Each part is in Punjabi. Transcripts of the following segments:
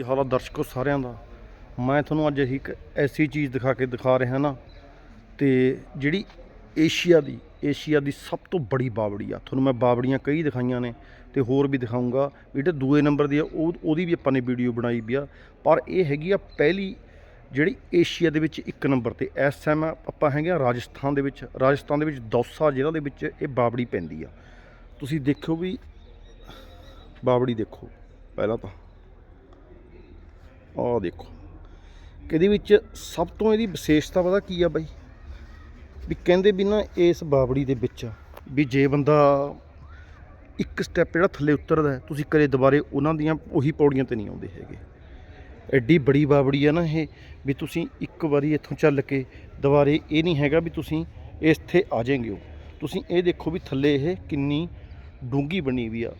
ਕੀ ਹਾਲ ਆ ਦਰਸ਼ਕੋ ਸਾਰਿਆਂ ਦਾ? ਮੈਂ ਤੁਹਾਨੂੰ ਅੱਜ ਇੱਕ ਐਸੀ ਚੀਜ਼ ਦਿਖਾ ਕੇ ਦਿਖਾ ਰਿਹਾ ਨਾ, ਤੇ ਜਿਹੜੀ ਏਸ਼ੀਆ ਦੀ ਏਸ਼ੀਆ ਦੀ ਸਭ ਤੋਂ ਬੜੀ ਬਾਵੜੀ ਆ, ਤੁਹਾਨੂੰ ਮੈਂ ਬਾਵੜੀਆਂ ਕਈ ਦਿਖਾਈਆਂ ਨੇ, ਤੇ ਹੋਰ ਵੀ ਦਿਖਾਉਂਗਾ ਜਿਹੜੇ ਦੂਏ ਨੰਬਰ ਦੀ ਆ, ਉਹ, ਉਹਦੀ ਵੀ ਆਪਾਂ ਨੇ ਵੀਡੀਓ ਬਣਾਈ ਵੀ ਆ, ਪਰ ਇਹ ਹੈਗੀ ਆ ਪਹਿਲੀ ਜਿਹੜੀ ਏਸ਼ੀਆ ਦੇ ਵਿੱਚ ਇੱਕ ਨੰਬਰ ਤੇ, ਇਸ ਟਾਈਮ ਆਪਾਂ ਹੈਗੇ ਆ ਰਾਜਸਥਾਨ ਦੇ ਵਿੱਚ, ਰਾਜਸਥਾਨ ਦੇ ਵਿੱਚ ਦੌਸਾ ਜ਼ਿਲ੍ਹਾ ਦੇ ਵਿੱਚ ਇਹ ਬਾਵੜੀ ਪੈਂਦੀ ਆ। ਤੁਸੀਂ ਦੇਖਿਓ ਵੀ ਬਾਵੜੀ ਦੇਖੋ, ਪਹਿਲਾਂ ਤਾਂ। ਆਹ ਦੇਖੋ। ਇਹਦੇ ਵਿੱਚ ਸਭ ਤੋਂ ਇਹਦੀ ਵਿਸ਼ੇਸ਼ਤਾ ਪਤਾ ਕੀ ਆ ਬਾਈ? ਵੀ ਕਹਿੰਦੇ ਵੀ ਨਾ ਇਸ ਬਾਬੜੀ ਦੇ ਵਿੱਚ ਵੀ ਜੇ ਬੰਦਾ ਇੱਕ ਸਟੈਪ ਜਿਹੜਾ ਥੱਲੇ ਉਤਰਦਾ, ਤੁਸੀਂ ਕਦੇ ਦੁਬਾਰੇ ਉਹਨਾਂ ਦੀਆਂ ਉਹੀ ਪੌੜੀਆਂ ਤੇ ਨਹੀਂ ਆਉਂਦੇ ਹੈਗੇ। ਐਡੀ ਬੜੀ ਬਾਬੜੀ ਆ ਨਾ ਇਹ, ਵੀ ਤੁਸੀਂ ਇੱਕ ਵਾਰੀ ਇੱਥੋਂ ਚੱਲ ਕੇ ਦੁਬਾਰੇ ਇਹ ਨਹੀਂ ਹੈਗਾ ਵੀ ਤੁਸੀਂ ਇੱਥੇ ਆ ਜਾਏਗੇ ਹੋ ਤੁਸੀਂ ਇਹ ਦੇਖੋ ਵੀ ਥੱਲੇ ਇਹ ਕਿੰਨੀ ਡੂੰਗੀ ਬਣੀ ਵੀ ਆ।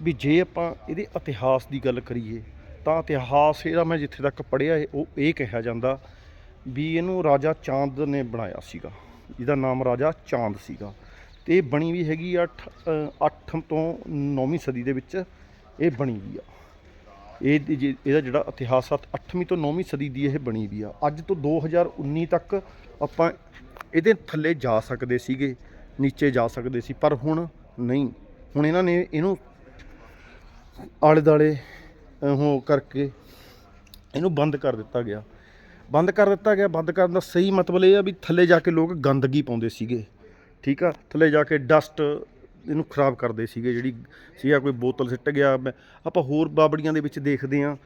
ਵੀ ਜੇ ਆਪਾਂ ਇਹਦੇ ਇਤਿਹਾਸ ਦੀ ਗੱਲ ਕਰੀਏ ਤਾਂ ਇਤਿਹਾਸ ਇਹਦਾ ਮੈਂ ਜਿੱਥੇ ਤੱਕ ਪੜ੍ਹਿਆ ਉਹ ਇਹ ਕਿਹਾ ਜਾਂਦਾ ਵੀ ਇਹਨੂੰ ਰਾਜਾ ਚਾਂਦ ਨੇ ਬਣਾਇਆ ਸੀਗਾ। ਇਹਦਾ ਨਾਮ ਰਾਜਾ ਚਾਂਦ ਸੀਗਾ। ਤੇ ਇਹ ਬਣੀ ਵੀ ਹੈਗੀ 8 8 ਤੋਂ 9ਵੀਂ ਸਦੀ ਦੇ ਵਿੱਚ ਇਹ ਬਣੀ ਵੀ ਆ। ਇਹ ਜੇ- ਇਹਦਾ ਜਿਹੜਾ ਇਤਿਹਾਸ ਆ 8ਵੀਂ ਤੋਂ 9ਵੀਂ ਸਦੀ ਦੀ ਇਹ ਬਣੀ ਵੀ ਆ। ਅੱਜ ਤੋਂ 2019 ਤੱਕ ਆਪਾਂ ਇਹਦੇ ਥੱਲੇ ਜਾ ਸਕਦੇ ਸੀਗੇ, ਨੀਚੇ ਜਾ ਸਕਦੇ ਸੀ, ਪਰ ਹੁਣ ਨਹੀਂ। ਹੁਣ ਇਹਨਾਂ ਨੇ ਇਹਨੂੰ ਆਲੇ ਦਾਲੇ ਉਹ ਕਰਕੇ ਇਹਨੂੰ ਬੰਦ ਕਰ ਦਿੱਤਾ ਗਿਆ। ਬੰਦ ਕਰ ਦਿੱਤਾ ਗਿਆ। ਬੰਦ ਕਰਨ ਦਾ ਸਹੀ ਮਤਲਬ ਇਹ ਆ ਵੀ ਥੱਲੇ ਜਾ ਕੇ ਲੋਕ ਗੰਦਗੀ ਪਾਉਂਦੇ ਸੀਗੇ। ਠੀਕ ਆ? ਥੱਲੇ ਜਾ ਕੇ ਡਸਟ ਇਹਨੂੰ ਖਰਾਬ ਕਰਦੇ ਸੀਗੇ। ਜਿਹੜੀ ਸੀਗਾ ਕੋਈ ਬੋਤਲ ਸਿੱਟ ਗਿਆ। ਮੈਂ- ਆਪਾਂ ਹੋਰ ਬਾਬੜੀਆਂ ਦੇ ਵਿੱਚ ਦੇਖਦੇ ਆ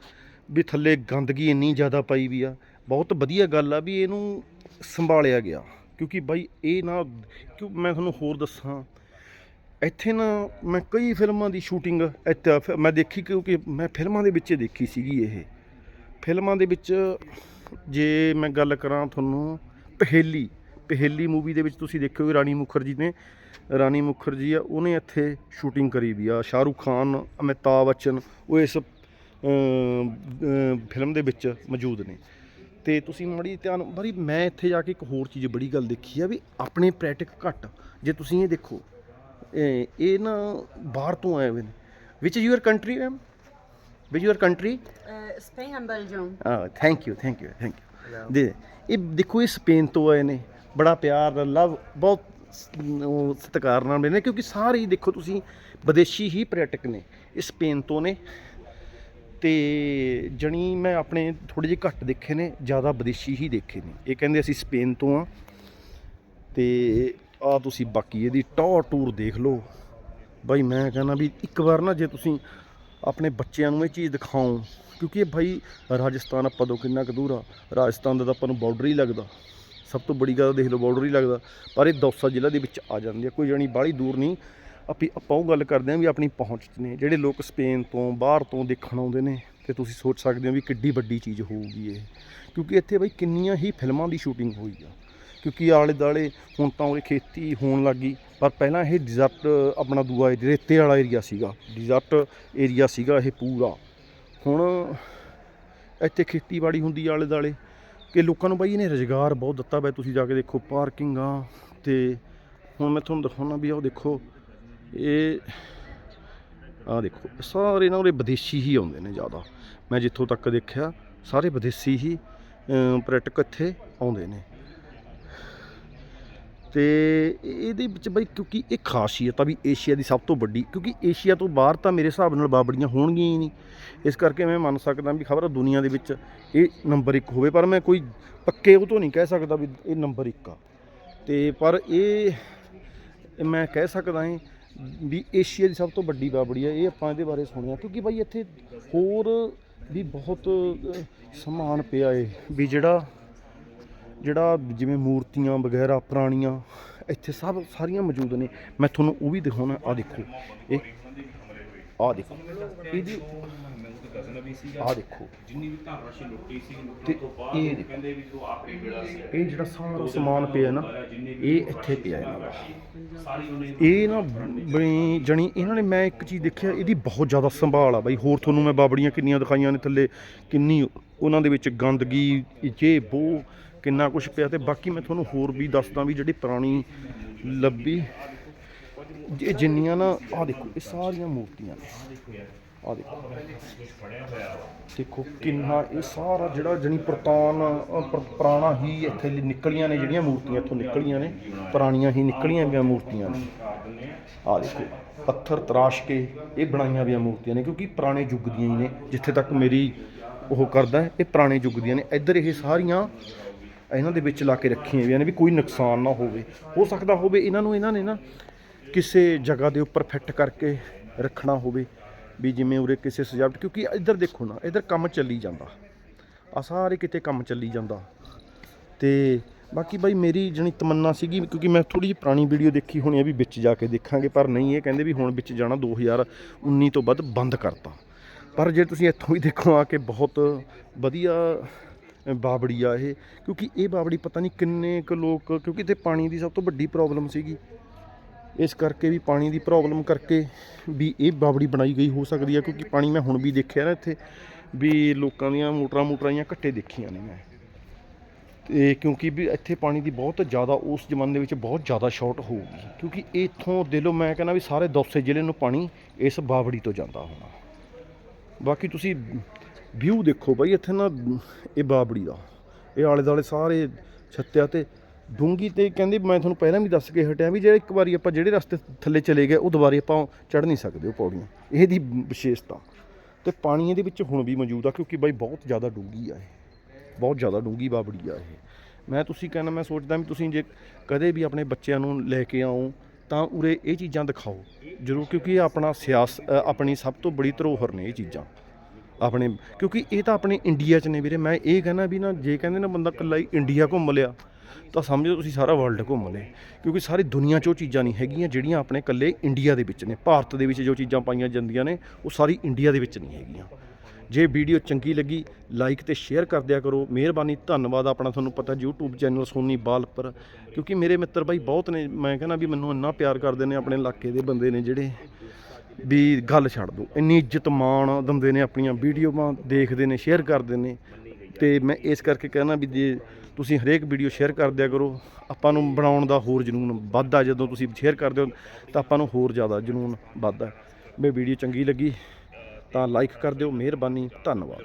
ਵੀ ਥੱਲੇ ਗੰਦਗੀ ਇੰਨੀ ਜ਼ਿਆਦਾ ਪਾਈ ਵੀ ਆ। ਬਹੁਤ ਵਧੀਆ ਗੱਲ ਆ ਵੀ ਇਹਨੂੰ ਸੰਭਾਲਿਆ ਗਿਆ। ਕਿਉਂਕਿ ਬਾਈ ਇਹ ਨਾ ਕਿਉਂ ਮੈਂ ਤੁਹਾਨੂੰ ਹੋਰ ਦੱਸਾਂ ਇੱਥੇ ਨਾ ਮੈਂ ਕਈ ਫਿਲਮਾਂ ਦੀ ਸ਼ੂਟਿੰਗ ਇੱਥੇ ਫਿਰ ਮੈਂ ਦੇਖੀ ਕਿਉਂਕਿ ਮੈਂ ਫਿਲਮਾਂ ਦੇ ਵਿੱਚ ਦੇਖੀ ਸੀਗੀ ਇਹ। ਫਿਲਮਾਂ ਦੇ ਵਿੱਚ ਜੇ ਮੈਂ ਗੱਲ ਕਰਾਂ ਤੁਹਾਨੂੰ ਪਹੇਲੀ ਪਹੇਲੀ ਮੂਵੀ ਦੇ ਵਿੱਚ ਤੁਸੀਂ ਦੇਖਿਓ ਰਾਣੀ ਮੁਖਰਜੀ ਨੇ। ਰਾਣੀ ਮੁਖਰਜੀ ਆ, ਉਹਨੇ ਇੱਥੇ ਸ਼ੂਟਿੰਗ ਕਰੀ ਵੀ ਆ। ਸ਼ਾਹਰੁਖ ਖਾਨ, ਅਮਿਤਾਭ ਬੱਚਨ, ਉਹ ਇਸ ਫਿਲਮ ਦੇ ਵਿੱਚ ਮੌਜੂਦ ਨੇ। ਤੇ ਤੁਸੀਂ ਮੜੀ ਧਿਆਨ ਬੜੀ ਮੈਂ ਇੱਥੇ ਜਾ ਕੇ ਇੱਕ ਹੋਰ ਚੀਜ਼ ਬੜੀ ਗੱਲ ਦੇਖੀ ਆ ਵੀ ਆਪਣੇ ਪ੍ਰੈਟਿਕ ਘੱਟ। ਜੇ ਤੁਸੀਂ ਇਹ ਦੇਖੋ ਇਹ ਨਾ ਬਾਹਰ ਤੋਂ ਆਏ ਹੋਏ ਨੇ। Which your country ma'am which your country Spain and Belgium. ਹਾਂ thank you thank you thank you ਦੇ ਇਹ ਦੇਖੋ ਇਹ ਸਪੇਨ ਤੋਂ ਆਏ ਨੇ। ਬੜਾ ਪਿਆਰ ਲਵ ਬਹੁਤ ਉਹ ਸਤਿਕਾਰ ਨਾਲ ਮਿਲਦੇ ਨੇ ਕਿਉਂਕਿ ਸਾਰੇ ਹੀ ਦੇਖੋ ਤੁਸੀਂ ਵਿਦੇਸ਼ੀ ਹੀ ਪਰਯਟਕ ਨੇ ਇਹ ਸਪੇਨ ਤੋਂ ਨੇ। ਤੇ ਜਣੀ ਮੈਂ ਆਪਣੇ ਥੋੜੇ ਜਿਹੇ ਘੱਟ ਦੇਖੇ ਨੇ ਜ਼ਿਆਦਾ ਵਿਦੇਸ਼ੀ ਹੀ ਦੇਖੇ ਨੇ। ਇਹ ਕਹਿੰਦੇ ਅਸੀਂ ਸਪੇਨ ਤੋਂ ਆ ਤੇ ਆ ਤੁਸੀਂ ਬਾਕੀ ਇਹਦੀ ਟੌਰ ਟੂਰ ਦੇਖ ਲਓ। ਬਾਈ, ਮੈਂ ਕਹਿੰਦਾ ਵੀ ਇੱਕ ਵਾਰ ਨਾ ਜੇ ਤੁਸੀਂ ਆਪਣੇ ਬੱਚਿਆਂ ਨੂੰ ਇਹ ਚੀਜ਼ ਦਿਖਾਓ, ਕਿਉਂਕਿ ਇਹ ਭਾਈ ਰਾਜਸਥਾਨ ਆਪਾਂ ਤੋਂ ਕਿੰਨਾ ਕੁ ਦੂਰ ਆ। ਰਾਜਸਥਾਨ ਦਾ ਤਾਂ ਆਪਾਂ ਨੂੰ ਬਾਰਡਰ ਹੀ ਲੱਗਦਾ। ਸਭ ਤੋਂ ਬੜੀ ਗੱਲ ਦੇਖ ਲਓ ਬਾਰਡਰ ਹੀ ਲੱਗਦਾ। ਪਰ ਇਹ ਦੌਸਾ ਜ਼ਿਲ੍ਹਾ ਦੇ ਵਿੱਚ ਆ ਜਾਂਦੀ ਆ, ਕੋਈ ਜਾਣੀ ਬਾਹਲੀ ਦੂਰ ਨਹੀਂ। ਆਪੀ, ਆਪਾਂ ਉਹ ਗੱਲ ਕਰਦੇ ਆਂ ਵੀ ਆਪਣੀ ਪਹੁੰਚ 'ਚ ਨੇ। ਜਿਹੜੇ ਲੋਕ ਸਪੇਨ ਤੋਂ, ਬਾਹਰ ਤੋਂ ਦੇਖਣ ਆਉਂਦੇ ਨੇ, ਤੇ ਤੁਸੀਂ ਸੋਚ ਸਕਦੇ ਹੋ ਵੀ ਕਿੱਡੀ ਵੱਡੀ ਚੀਜ਼ ਹੋਊਗੀ ਇਹ। ਕਿਉਂਕਿ ਇੱਥੇ ਬਈ ਕਿੰਨੀਆਂ ਹੀ ਫਿਲਮਾਂ ਦੀ ਸ਼ੂਟਿੰਗ ਹੋਈ ਆ। ਕਿਉਂਕਿ ਆਲੇ ਦਾਲੇ ਹੁਣ ਤਾਂ ਉਰੇ ਖੇਤੀ ਹੋਣ ਲੱਗੀ ਪਰ ਪਹਿਲਾਂ ਇਹ ਡਿਜ਼ਰਟ ਆਪਣਾ ਦੂਆ ਏਰੀਆ, ਰੇਤੇ ਵਾਲਾ ਏਰੀਆ ਸੀਗਾ। ਡਿਜ਼ਰਟ ਏਰੀਆ ਸੀਗਾ ਇਹ ਪੂਰਾ। ਹੁਣ ਇੱਥੇ ਖੇਤੀਬਾੜੀ ਹੁੰਦੀ ਆਲੇ ਦਾਲੇ ਕਿ ਲੋਕਾਂ ਨੂੰ ਬਾਈ ਇਹਨੇ ਰੁਜ਼ਗਾਰ ਬਹੁਤ ਦਿੱਤਾ ਬਈ ਤੁਸੀਂ ਜਾ ਕੇ ਦੇਖੋ ਪਾਰਕਿੰਗਾਂ ਤੇ। ਹੁਣ ਮੈਂ ਤੁਹਾਨੂੰ ਦਿਖਾਉਣਾ ਵੀ ਆਹ ਦੇਖੋ ਇਹ ਆਹ ਦੇਖੋ ਸਾਰੇ ਨਾ ਉਰੇ ਵਿਦੇਸ਼ੀ ਹੀ ਆਉਂਦੇ ਨੇ ਜ਼ਿਆਦਾ। ਮੈਂ ਜਿੱਥੋਂ ਤੱਕ ਦੇਖਿਆ ਸਾਰੇ ਵਿਦੇਸ਼ੀ ਹੀ ਪਰਟਕ ਇੱਥੇ ਆਉਂਦੇ ਨੇ। ਤੇ ਇਹਦੇ ਵਿੱਚ ਬਈ ਕਿਉਂਕਿ ਇਹ ਖਾਸੀਅਤ ਆ ਵੀ ਏਸ਼ੀਆ ਦੀ ਸਭ ਤੋਂ ਵੱਡੀ, ਕਿਉਂਕਿ ਏਸ਼ੀਆ ਤੋਂ ਬਾਹਰ ਤਾਂ ਮੇਰੇ ਹਿਸਾਬ ਨਾਲ ਬਾਬੜੀਆਂ ਹੋਣਗੀਆਂ ਹੀ ਨਹੀਂ। ਇਸ ਕਰਕੇ ਮੈਂ ਮੰਨ ਸਕਦਾ ਵੀ ਖਬਰ ਦੁਨੀਆ ਦੇ ਵਿੱਚ ਇਹ ਨੰਬਰ 1 ਹੋਵੇ, ਪਰ ਮੈਂ ਕੋਈ ਪੱਕੇ ਉਹ ਤੋਂ ਨਹੀਂ ਕਹਿ ਸਕਦਾ ਵੀ ਇਹ ਨੰਬਰ 1 ਆ। ਤੇ ਪਰ ਇਹ ਮੈਂ ਕਹਿ ਸਕਦਾ ਹਾਂ ਵੀ ਏਸ਼ੀਆ ਦੀ ਸਭ ਤੋਂ ਵੱਡੀ ਬਾਬੜੀ ਆ, ਇਹ ਆਪਾਂ ਇਹਦੇ ਬਾਰੇ ਸੁਣਿਆ। ਕਿਉਂਕਿ ਬਾਈ ਇੱਥੇ ਹੋਰ ਵੀ ਬਹੁਤ ਸਮਾਨ ਪਿਆ ਏ ਵੀ ਜਿਹੜਾ ਜਿਹੜਾ ਜਿਵੇਂ ਮੂਰਤੀਆਂ ਵਗੈਰਾ, ਪੁਰਾਣੀਆਂ, ਇੱਥੇ ਸਭ ਸਾਰੀਆਂ ਮੌਜੂਦ ਨੇ। ਮੈਂ ਤੁਹਾਨੂੰ ਉਹ ਵੀ ਦਿਖਾਉਣਾ ਆ ਦੇਖੋ। ਇਹ ਆ ਦੇਖੋ। ਇਹਦੀ ਆ ਦੇਖੋ। ਜਿੰਨੀ ਵੀ ਧਨ ਲੁੱਟੀ ਸੀ ਲੁੱਟਣ ਤੋਂ ਬਾਅਦ ਕਹਿੰਦੇ ਵੀ ਜੋ ਆਪੇ ਜਿਹੜਾ ਸੀ ਇਹ ਜਿਹੜਾ ਸਾਰਾ ਸਮਾਨ ਪਿਆ ਨਾ, ਇਹ ਇੱਥੇ ਪਿਆ ਇਹਨਾਂ ਦਾ। ਇਹ ਨਾ ਬਣੀ ਜਣੀ ਇਹਨਾਂ ਨੇ ਮੈਂ ਇੱਕ ਚੀਜ਼ ਦੇਖਿਆ, ਇਹਦੀ ਬਹੁਤ ਜ਼ਿਆਦਾ ਸੰਭਾਲ ਆ ਬਾਈ। ਹੋਰ ਤੁਹਾਨੂੰ ਮੈਂ ਬਾਬੜੀਆਂ ਕਿੰਨੀਆਂ ਦਿਖਾਈਆਂ ਨੇ ਥੱਲੇ। ਕਿੰਨੀ ਉਹਨਾਂ ਦੇ ਵਿੱਚ ਗੰਦਗੀ ਜੇ ਬੋ ਕਿੰਨਾ ਕੁਝ ਪਿਆ ਤੇ ਬਾਕੀ ਮੈਂ ਤੁਹਾਨੂੰ ਹੋਰ ਵੀ ਦੱਸਦਾ ਵੀ ਜਿਹੜੀ ਪੁਰਾਣੀ ਲੱਭੀ, ਇਹ ਜਿੰਨੀਆਂ ਨਾ ਆ ਦੇਖੋ, ਇਹ ਸਾਰੀਆਂ ਮੂਰਤੀਆਂ ਨੇ। ਆ ਦੇਖੋ। ਦੇਖੋ ਕਿੰਨਾ, ਇਹ ਸਾਰਾ ਜਿਹੜਾ ਜਣੀ ਪ੍ਰਤਾਨ ਪੁਰਾਣਾ ਹੀ ਇੱਥੇ ਨਿਕਲੀਆਂ ਨੇ ਜਿਹੜੀਆਂ ਮੂਰਤੀਆਂ, ਇੱਥੋਂ ਨਿਕਲੀਆਂ ਨੇ, ਪੁਰਾਣੀਆਂ ਹੀ ਨਿਕਲੀਆਂ ਗਈਆਂ ਮੂਰਤੀਆਂ ਨੇ। ਆ ਦੇਖੋ, ਪੱਥਰ ਤਰਾਸ਼ ਕੇ ਇਹ ਬਣਾਈਆਂ ਵੀਆਂ ਮੂਰਤੀਆਂ ਨੇ, ਕਿਉਂਕਿ ਪੁਰਾਣੇ ਯੁੱਗ ਦੀਆਂ ਹੀ ਨੇ, ਜਿੱਥੇ ਤੱਕ ਮੇਰੀ ਉਹ ਕਰਦਾ, ਇਹ ਪੁਰਾਣੇ ਯੁੱਗ ਦੀਆਂ ਨੇ। ਇੱਧਰ ਇਹ ਸਾਰੀਆਂ ਇਹਨਾਂ ਦੇ ਵਿੱਚ ਲਾ ਕੇ ਰੱਖੀਆਂ ਵੀਆਂ ਨੇ ਵੀ ਕੋਈ ਨੁਕਸਾਨ ਨਾ ਹੋਵੇ। ਹੋ ਸਕਦਾ ਹੋਵੇ ਇਹਨਾਂ ਨੂੰ, ਇਹਨਾਂ ਨੇ ਨਾ ਕਿਸੇ ਜਗ੍ਹਾ ਦੇ ਉੱਪਰ ਫਿੱਟ ਕਰਕੇ ਰੱਖਣਾ ਹੋਵੇ ਵੀ ਜਿਵੇਂ ਉਰੇ ਕਿਸੇ ਸਜਾਵਟ, ਕਿਉਂਕਿ ਇੱਧਰ ਦੇਖੋ ਨਾ, ਇੱਧਰ ਕੰਮ ਚੱਲੀ ਜਾਂਦਾ। ਆ ਸਾਰੇ ਕਿਤੇ ਕੰਮ ਚੱਲੀ ਜਾਂਦਾ। ਤੇ ਬਾਕੀ ਬਾਈ ਮੇਰੀ ਜਣੀ ਤਮੰਨਾ ਸੀਗੀ, ਕਿਉਂਕਿ ਮੈਂ ਥੋੜੀ ਜਿਹੀ ਪੁਰਾਣੀ ਵੀਡੀਓ ਦੇਖੀ ਹੋਣੀ ਆ ਵੀ ਵਿੱਚ ਜਾ ਕੇ ਦੇਖਾਂਗੇ, ਪਰ ਨਹੀਂ, ਇਹ ਕਹਿੰਦੇ ਵੀ ਹੁਣ ਵਿੱਚ ਜਾਣਾ 2019 ਤੋਂ ਬਾਅਦ ਬੰਦ ਕਰਤਾ। ਪਰ ਜੇ ਤੁਸੀਂ ਇੱਥੋਂ ਹੀ ਦੇਖੋ, ਆ ਕੇ ਬਹੁਤ ਵਧੀਆ ਬਾਬੜੀ ਆ ਇਹ, ਕਿਉਂਕਿ ਇਹ ਬਾਬੜੀ ਪਤਾ ਨਹੀਂ ਕਿੰਨੇ ਕੁ ਲੋਕ, ਕਿਉਂਕਿ ਇੱਥੇ ਪਾਣੀ ਦੀ ਸਭ ਤੋਂ ਵੱਡੀ ਪ੍ਰੋਬਲਮ ਸੀਗੀ। ਇਸ ਕਰਕੇ ਵੀ ਪਾਣੀ ਦੀ ਪ੍ਰੋਬਲਮ ਕਰਕੇ ਵੀ ਇਹ ਬਾਬੜੀ ਬਣਾਈ ਗਈ, ਹੋ ਸਕਦੀ ਹੈ ਕਿਉਂਕਿ ਪਾਣੀ ਮੈਂ ਹੁਣ ਵੀ ਦੇਖਿਆ ਨਾ ਇੱਥੇ, ਵੀ ਲੋਕਾਂ ਦੀਆਂ ਮੋਟਰਾਂ ਮੋਟਰਾਂ ਜਾਂ ਘੱਟੇ ਦੇਖੀਆਂ ਨੇ ਮੈਂ। ਤੇ ਕਿਉਂਕਿ ਵੀ ਇੱਥੇ ਪਾਣੀ ਦੀ ਬਹੁਤ ਜ਼ਿਆਦਾ, ਉਸ ਜ਼ਮਾਨੇ ਵਿੱਚ ਬਹੁਤ ਜ਼ਿਆਦਾ ਸ਼ਾਰਟ ਹੋਊਗੀ ਕਿਉਂਕਿ ਇੱਥੋਂ ਦੇ ਲਓ ਮੈਂ ਕਹਿੰਦਾ ਵੀ ਸਾਰੇ ਦੋਸੇ ਜ਼ਿਲ੍ਹੇ ਨੂੰ ਪਾਣੀ ਇਸ ਬਾਬੜੀ ਤੋਂ ਜਾਂਦਾ ਹੋਣਾ। ਬਾਕੀ ਤੁਸੀਂ ਵਿਊ ਦੇਖੋ ਬਾਈ, ਇੱਥੇ ਨਾ ਇਹ ਬਾਬੜੀ ਦਾ, ਇਹ ਆਲੇ ਦੁਆਲੇ ਸਾਰੇ ਛੱਤਿਆ ਤੇ ਡੂੰਗੀ ਤੇ ਕਹਿੰਦੇ ਮੈਂ ਤੁਹਾਨੂੰ ਪਹਿਲਾਂ ਵੀ ਦੱਸ ਕੇ ਹਟਿਆ ਵੀ ਜਿਹੜੇ ਇੱਕ ਵਾਰੀ ਆਪਾਂ ਜਿਹੜੇ ਰਸਤੇ ਥੱਲੇ ਚਲੇ ਗਏ, ਉਹ ਦੁਬਾਰੇ ਆਪਾਂ ਚੜ ਨਹੀਂ ਸਕਦੇ ਉਹ ਪੌੜੀਆਂ। ਇਹਦੀ ਵਿਸ਼ੇਸ਼ਤਾ। ਤੇ ਪਾਣੀ ਇਹਦੇ ਵਿੱਚ ਹੁਣ ਵੀ ਮੌਜੂਦ ਆ, ਕਿਉਂਕਿ ਬਾਈ ਬਹੁਤ ਜ਼ਿਆਦਾ ਡੂੰਗੀ ਆ ਇਹ। ਬਹੁਤ ਜ਼ਿਆਦਾ ਡੂੰਗੀ ਬਾਬੜੀ ਆ ਇਹ। ਮੈਂ ਤੁਸੀਂ ਕਹਿੰਦਾ ਮੈਂ ਸੋਚਦਾ ਵੀ ਤੁਸੀਂ ਜੇ ਕਦੇ ਵੀ ਆਪਣੇ ਬੱਚਿਆਂ ਨੂੰ ਲੈ ਕੇ ਆਓ, ਤਾਂ ਉਰੇ ਇਹ ਚੀਜ਼ਾਂ ਦਿਖਾਓ। ਜ਼ਰੂਰ, ਕਿਉਂਕਿ ਇਹ ਆਪਣਾ ਸਿਆਸ ਆਪਣੀ ਸਭ ਤੋਂ ਬੜੀ ਧਰੋਹਰ ਨੇ ਇਹ ਚੀਜ਼ਾਂ। ਆਪਣੇ, ਕਿਉਂਕਿ ਇਹ ਤਾਂ ਆਪਣੇ ਇੰਡੀਆ 'ਚ ਨੇ ਵੀਰੇ। ਮੈਂ ਇਹ ਕਹਿੰਦਾ ਵੀ ਨਾ, ਜੇ ਕਹਿੰਦੇ ਨਾ ਬੰਦਾ ਇਕੱਲਾ ਹੀ ਇੰਡੀਆ ਘੁੰਮ ਲਿਆ, ਤਾਂ ਸਮਝੋ ਤੁਸੀਂ ਸਾਰਾ ਵਰਲਡ ਘੁੰਮ ਲਏ। ਕਿਉਂਕਿ ਸਾਰੀ ਦੁਨੀਆ 'ਚ ਉਹ ਚੀਜ਼ਾਂ ਨਹੀਂ ਹੈਗੀਆਂ ਜਿਹੜੀਆਂ ਆਪਣੇ ਇਕੱਲੇ ਇੰਡੀਆ ਦੇ ਵਿੱਚ ਨੇ। ਭਾਰਤ ਦੇ ਵਿੱਚ ਜੋ ਚੀਜ਼ਾਂ ਪਾਈਆਂ ਜਾਂਦੀਆਂ ਨੇ, ਉਹ ਸਾਰੀ ਇੰਡੀਆ ਦੇ ਵਿੱਚ ਨਹੀਂ ਹੈਗੀਆਂ। ਜੇ ਵੀਡੀਓ ਚੰਗੀ ਲੱਗੀ ਲਾਈਕ ਤੇ ਸ਼ੇਅਰ ਕਰ ਦਿਆ ਕਰੋ। ਮਿਹਰਬਾਨੀ, ਧੰਨਵਾਦ। ਆਪਣਾ ਤੁਹਾਨੂੰ ਪਤਾ YouTube ਚੈਨਲ ਸੋਨੀ ਬਾਲ ਪਰ ਕਿਉਂਕਿ ਮੇਰੇ ਮਿੱਤਰ ਬਾਈ ਬਹੁਤ ਨੇ। ਮੈਂ ਕਹਿੰਦਾ ਵੀ ਮੈਨੂੰ ਇੰਨਾ ਪਿਆਰ ਕਰਦੇ ਨੇ ਆਪਣੇ ਇਲਾਕੇ ਦੇ ਬੰਦੇ ਨੇ ਜਿਹੜੇ। ਵੀ ਗੱਲ ਛੱਡ ਦੋ। ਇੰਨੀ ਇੱਜ਼ਤ ਮਾਣ ਦਿੰਦੇ ਨੇ ਆਪਣੀਆਂ ਵੀਡੀਓਆਂ ਦੇਖਦੇ ਨੇ ਸ਼ੇਅਰ ਕਰਦੇ ਨੇ। ਤੇ ਮੈਂ ਇਸ ਕਰਕੇ ਕਹਿਣਾ ਵੀ ਜੇ ਤੁਸੀਂ ਹਰੇਕ ਵੀਡੀਓ ਸ਼ੇਅਰ ਕਰ ਦਿਆ ਕਰੋ, ਆਪਾਂ ਨੂੰ ਬਣਾਉਣ ਦਾ ਹੋਰ ਜਨੂਨ ਵੱਧਦਾ ਜਦੋਂ ਤੁਸੀਂ ਸ਼ੇਅਰ ਕਰਦੇ ਹੋ, ਤਾਂ ਆਪਾਂ ਨੂੰ ਹੋਰ ਜ਼ਿਆਦਾ ਜਨੂਨ ਵੱਧਦਾ ਵੀ ਵੀਡੀਓ ਚੰਗੀ ਲੱਗੀ ਤਾਂ ਲਾਈਕ ਕਰ ਦਿਓ, ਮਿਹਰਬਾਨੀ, ਧੰਨਵਾਦ।